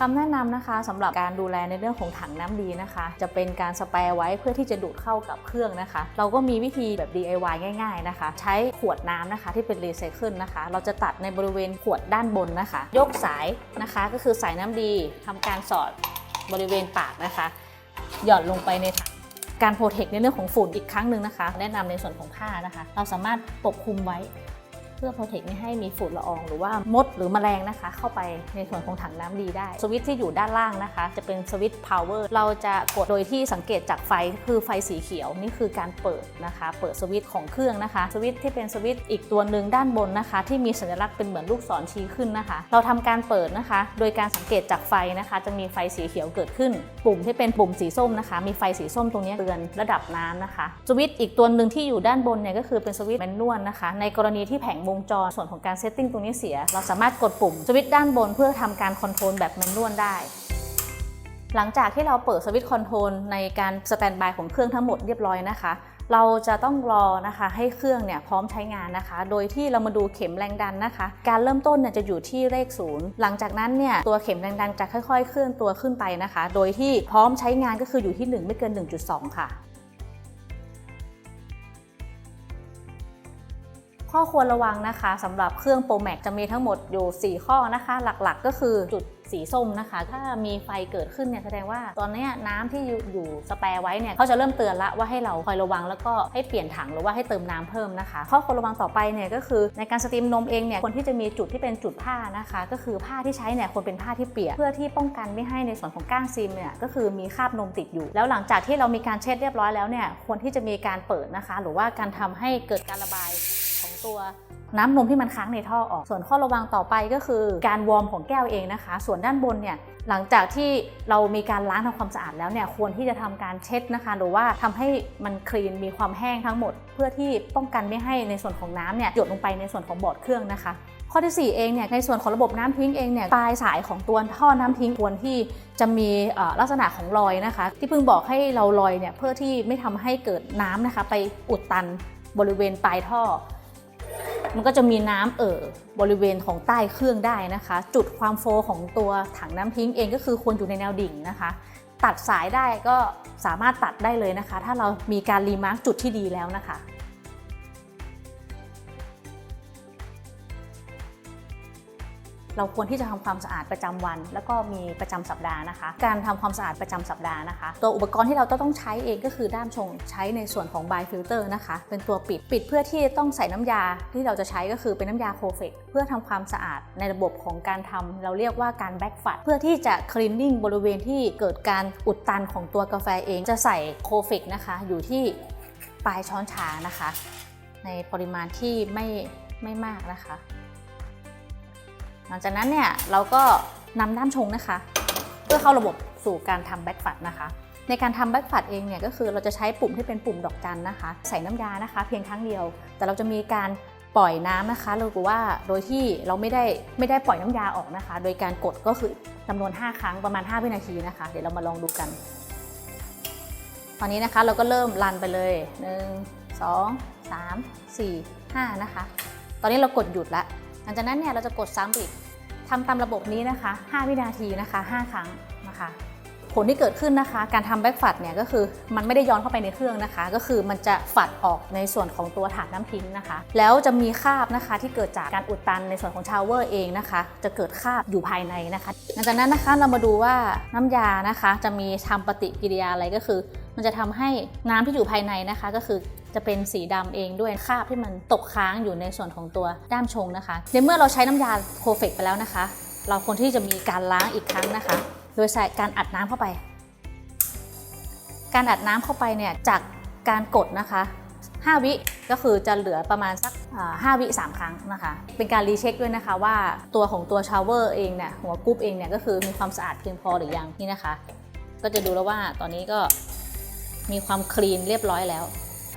คำแนะนำนะคะสำหรับการดูแลในเรื่องของถังน้ำดีนะคะ จะเป็นการสแปรไว้เพื่อที่จะดูดเข้ากับเครื่องนะคะ เราก็มีวิธีแบบ DIY ง่ายๆนะคะ ใช้ขวดน้ำนะคะที่เป็นรีไซเคิลนะคะ เราจะตัดในบริเวณขวดด้านบนนะคะ ยกสายนะคะก็คือสายน้ำดีทำการสอดบริเวณปากนะคะ หย่อนลงไปในถังการโปรเทคในเรื่องของฝุ่นอีกครั้งหนึ่งนะคะ แนะนำในส่วนของผ้านะคะ เราสามารถปกคลุมไว้ เพื่อโปรเทคไม่ให้มีฝุ่นละออง หรือว่ามดหรือแมลงนะคะ เข้าไปในส่วนของถังน้ำดีได้ สวิตช์ที่อยู่ด้านล่างนะคะ จะเป็นสวิตช์ power เราจะกดโดยที่สังเกตจากไฟคือไฟสีเขียวนี่คือการเปิดนะคะ เปิดสวิตช์ของเครื่องนะคะ สวิตช์ที่เป็นสวิตช์อีกตัวหนึ่งด้านบนนะคะ ที่มีสัญลักษณ์เป็นเหมือนลูกศรชี้ขึ้นนะคะ เราทำการเปิดนะคะ โดยการสังเกตจากไฟนะคะ จะมีไฟสีเขียวเกิดขึ้น ปุ่มที่เป็นปุ่มสีส้มนะคะ มีไฟสีส้มตรงนี้เตือนระดับน้ำนะคะ สวิตช์อีกตัวหนึ่งที่อยู่ด้านบนเนี่ยก็คือเป็นสวิตช์แมนนวลนะคะ ในกรณีที่แผงวงจรส่วนของการเซตติ้งตรงนี้เสีย เราสามารถกดปุ่มสวิตช์ด้านบนเพื่อทำการคอนโทรลแบบแมนนวลได้ หลังจากที่เราเปิดสวิตช์คอนโทรลในการสแตนบายของเครื่องทั้งหมดเรียบร้อยนะคะเราจะต้องรอนะคะให้เครื่องเนี่ยพร้อมใช้งานนะคะ โดยที่เรามาดูเข็มแรงดันนะคะ การเริ่มต้นเนี่ยจะอยู่ที่เลขศูนย์หลังจากนั้นเนี่ยตัวเข็มแรงดันจะค่อยๆ เคลื่อนตัวขึ้นไปนะคะ โดยที่พร้อมใช้งานก็คืออยู่ที่ 1 ไม่เกิน 1.2 ค่ะ ข้อควรระวังนะคะสำหรับเครื่อง Pro Max จะมีทั้งหมดอยู่ 4 ข้อนะคะ หลักๆ ก็คือจุดสีส้มนะคะ ถ้ามีไฟเกิดขึ้นเนี่ยแสดงว่าตอนนี้น้ำที่อยู่สแปรไว้เนี่ยเขาจะเริ่มเตือนละว่าให้เราคอยระวังแล้วก็ให้เปลี่ยนถังหรือว่าให้เติมน้ำเพิ่มนะคะ ข้อควรระวังต่อไปเนี่ยก็คือในการสตรีมนมเองเนี่ยคนที่จะมีจุดที่เป็นจุดผ้านะคะ ก็คือผ้าที่ใช้เนี่ยควรเป็นผ้าที่เปียกเพื่อที่ป้องกันไม่ให้ในส่วนของก้างซีมเนี่ยก็คือมีคราบนมติดอยู่ แล้วหลังจากที่เรามีการเช็ดเรียบร้อยแล้วเนี่ยควรที่จะมีการเปิดนะคะ หรือว่าการทำให้เกิดการระบาย ตัวน้ำนมที่มันค้างในท่อออก ส่วนข้อระวังต่อไปก็คือการวอร์มของแก้วเองนะคะ ส่วนด้านบนเนี่ยหลังจากที่เรามีการล้างทำความสะอาดแล้วเนี่ยควรที่จะทำการเช็ดนะคะ หรือว่าทำให้มันคลีนมีความแห้งทั้งหมด เพื่อที่ป้องกันไม่ให้ในส่วนของน้ำเนี่ยหยดลงไปในส่วนของบอร์ดเครื่องนะคะข้อที่ 4 เองเนี่ยในส่วนของระบบน้ำทิ้งเองเนี่ยปลายสายของตัวท่อน้ำทิ้งควรที่จะมีลักษณะของรอยนะคะ ที่เพิ่งบอกให้เราลอยเนี่ยเพื่อที่ไม่ทำให้เกิดน้ำนะคะ ไปอุดตันบริเวณปลายท่อ มันก็จะมีน้ำเอ่อบริเวณของใต้เครื่องได้นะคะ จุดความโฟร์ของตัวถังน้ำทิ้งเองก็คือควรอยู่ในแนวดิ่งนะคะ ตัดสายได้ก็สามารถตัดได้เลยนะคะ ถ้าเรามีการรีมาร์กจุดที่ดีแล้วนะคะ เราควรที่จะทำความสะอาดประจำวัน แล้วก็มีประจำสัปดาห์นะคะ การทำความสะอาดประจำสัปดาห์นะคะ ตัวอุปกรณ์ที่เราต้องใช้เองก็คือด้ามชงใช้ในส่วนของ bi filter นะคะ เป็นตัวปิดปิดเพื่อที่ต้องใส่น้ำยาที่เราจะใช้ก็คือเป็นน้ำยาโคเฟกเพื่อทำความสะอาดในระบบของการทำเราเรียกว่าการแบ็กฟัดเพื่อที่จะ cleaning บริเวณที่เกิดการอุดตันของตัวกาแฟเองจะใส่โคเฟกนะคะ อยู่ที่ปลายช้อนชานะคะ ในปริมาณที่ไม่ไม่มากนะคะ หลังจากนั้นเนี่ยเราก็นำด้ามชงนะคะ เพื่อเข้าระบบสู่การทำแบ็กฟัดนะคะ ในการทำแบ็กฟัดเองเนี่ยก็คือเราจะใช้ปุ่มที่เป็นปุ่มดอกจันนะคะ ใส่น้ำยานะคะ เพียงครั้งเดียว แต่เราจะมีการปล่อยน้ำนะคะหรือว่าโดยที่เราไม่ได้ไม่ได้ปล่อยน้ำยาออกนะคะ โดยการกดก็คือจำนวน 5 ครั้งประมาณ 5 วินาทีนะคะ เดี๋ยวเรามาลองดูกัน ตอนนี้นะคะเราก็เริ่มรันไปเลย 1 2 3 4 5 นะคะ ตอนนี้เรากดหยุดแล้ว ลังจากนั้นเนี่ยเราจะกดซ้ำอีกทำตามระบบนี้นะคะ 5 วินาทีนะคะ 5 ครั้งนะคะ ผลที่เกิดขึ้นนะคะ การทำแบ็กฟัดเนี่ยก็คือมันไม่ได้ย้อนเข้าไปในเครื่องนะคะ ก็คือมันจะฝัดออกในส่วนของตัวถาดน้ำทิ้งนะคะ แล้วจะมีคราบนะคะที่เกิดจากการอุดตันในส่วนของชาวเวอร์เองนะคะ จะเกิดคราบอยู่ภายในนะคะ หลังจากนั้นนะคะเรามาดูว่าน้ำยานะคะ จะมีทำปฏิกิริยาอะไรก็คือ มันจะทำให้น้ำที่อยู่ภายในนะคะก็คือ จะเป็นสีดำเองด้วยคราบที่มันตกค้างอยู่ในส่วนของตัวด้ามชงนะคะ ในเมื่อเราใช้น้ำยาโคเฟกไปแล้วนะคะ เราควรที่จะมีการล้างอีกครั้งนะคะ โดยใส่การอัดน้ำเข้าไป การอัดน้ำเข้าไปเนี่ยจากการกดนะคะ 5 วิก็คือจะเหลือประมาณสักอ่า5วิ 3 ครั้งนะคะ เป็นการรีเช็คด้วยนะคะว่าตัวของตัวชาวเวอร์เองเนี่ยหัวกรุ๊ปเองเนี่ยก็คือมีความสะอาดเพียงพอหรือยังนี่นะคะ ก็จะดูแล้วว่าตอนนี้ก็มีความคลีนเรียบร้อยแล้ว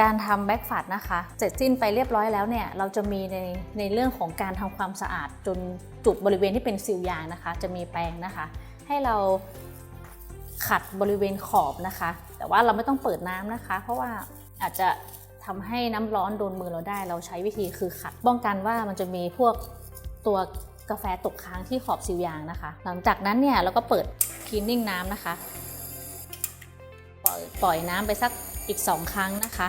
การทำแบ็กฟัดนะคะเสร็จสิ้นไปเรียบร้อยแล้วเนี่ยเราจะมีในในเรื่องของการทำความสะอาดจนจุดบริเวณที่เป็นซิลยางนะคะ จะมีแปรงนะคะ ให้เราขัดบริเวณขอบนะคะ แต่ว่าเราไม่ต้องเปิดน้ำนะคะ เพราะว่าอาจจะทำให้น้ำร้อนโดนมือเราได้ เราใช้วิธีคือขัดป้องกันว่ามันจะมีพวกตัวกาแฟตกค้างที่ขอบซิลยางนะคะ หลังจากนั้นเนี่ยเราก็เปิดคลีนนิ่งน้ำนะคะ ปล่อยปล่อยน้ำไปสักอีก 2 ครั้งนะคะ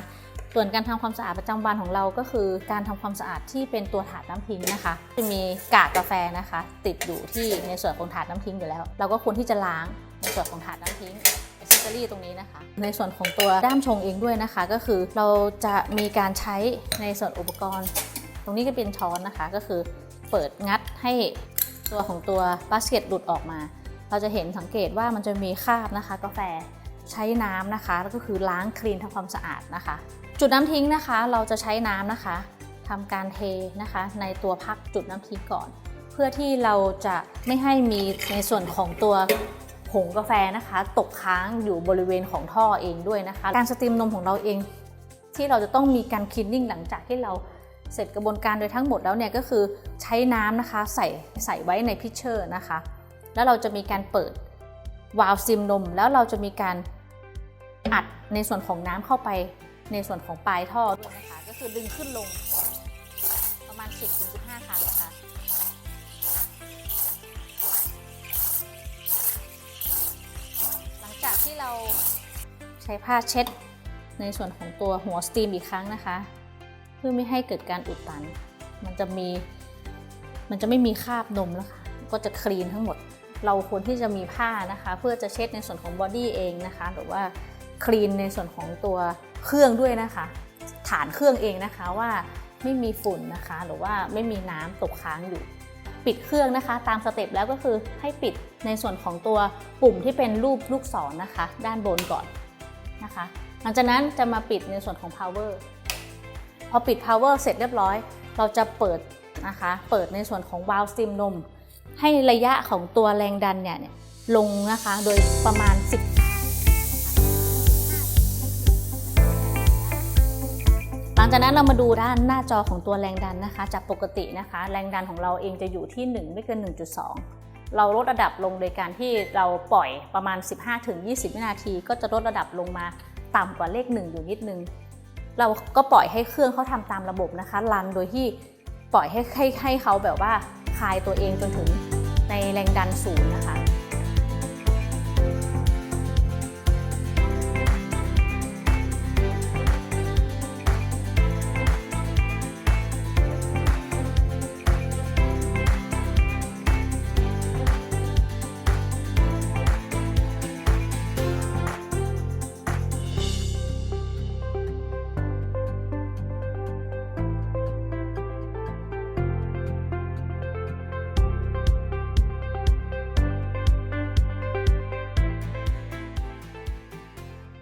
ส่วนการทำความสะอาดประจำวันของเราก็คือการทำความสะอาดที่เป็นตัวถาดน้ำทิ้งนะคะ จะมีกากกาแฟนะคะ ติดอยู่ที่ในส่วนของถาดน้ำทิ้งอยู่แล้ว เราก็ควรที่จะล้างในส่วนของถาดน้ำทิ้งอ c เซสซอรี่ตรงนี้นะคะ ในส่วนของตัวด้ามชงเองด้วยนะคะ ก็คือเราจะมีการใช้ในส่วนอุปกรณ์ ตรงนี้ก็เป็นช้อนนะคะ ก็คือเปิดงัดให้ตัวของตัวบาสเกตหลุดออกมา เราจะเห็นสังเกตว่ามันจะมีคราบนะคะ กาแฟใช้น้ำนะคะ แล้วก็คือล้างคลีนทำความสะอาดนะคะ จุดน้ำทิ้งนะคะ เราจะใช้น้ำนะคะทำการเทนะคะ ในตัวพักจุดน้ำทิ้งก่อน เพื่อที่เราจะไม่ให้มีในส่วนของตัวผงกาแฟนะคะ ตกค้างอยู่บริเวณของท่อเองด้วยนะคะ การสตรีมนมของเราเอง ที่เราจะต้องมีการคลีนนิ่งหลังจากที่เราเสร็จกระบวนการโดยทั้งหมดแล้วเนี่ยก็คือใช้น้ำนะคะใส่ใส่ไว้ในพิชเชอร์นะคะ แล้วเราจะมีการเปิดวาล์วซิมนม แล้วเราจะมีการอัดในส่วนของน้ำเข้าไป ในส่วนของปลายท่อด้วยนะคะ ก็คือดึงขึ้นลงประมาณ 10-15 ครั้งนะคะหลังจากที่เราใช้ผ้าเช็ดในส่วนของตัวหัวสตรีมอีกครั้งนะคะ เพื่อไม่ให้เกิดการอุดตัน มันจะมีมันจะไม่มีคราบนมแล้วค่ะก็จะคลีนทั้งหมด เราควรที่จะมีผ้านะคะ เพื่อจะเช็ดในส่วนของบอดี้เองนะคะ หรือว่าคลีนในส่วนของตัว เครื่องด้วยนะคะ ฐานเครื่องเองนะคะว่าไม่มีฝุ่นนะคะ หรือว่าไม่มีน้ำตกค้างอยู่ ปิดเครื่องนะคะ ตามสเต็ปแล้วก็คือให้ปิดในส่วนของตัวปุ่มที่เป็นรูปลูกศรนนะคะ ด้านบนก่อนนะคะ หลังจากนั้นจะมาปิดในส่วนของ power พอปิด power เสร็จเรียบร้อย เราจะเปิดนะคะ เปิดในส่วนของ valve stem นม ให้ระยะของตัวแรงดันเนี่ยเนี่ยลงนะคะ โดยประมาณ 10 งจากนั้นเรามาดูด้านหน้าจอของตัวแรงดันนะคะ จากปกตินะคะ แรงดันของเราเองจะอยู่ที่ 1 ไม่เกิน 1.2 เราลดระดับลงโดยการที่เราปล่อยประมาณ 15-20 วินาที ก็จะลดระดับลงมาต่ำกว่าเลข 1 อยู่นิดนึง เราก็ปล่อยให้เครื่องเขาทำตามระบบนะคะรันโดยที่ปล่อยให้ให้ให้เขาแบบว่าคลายตัวเองจนถึงในแรงดันศูนย์นะคะ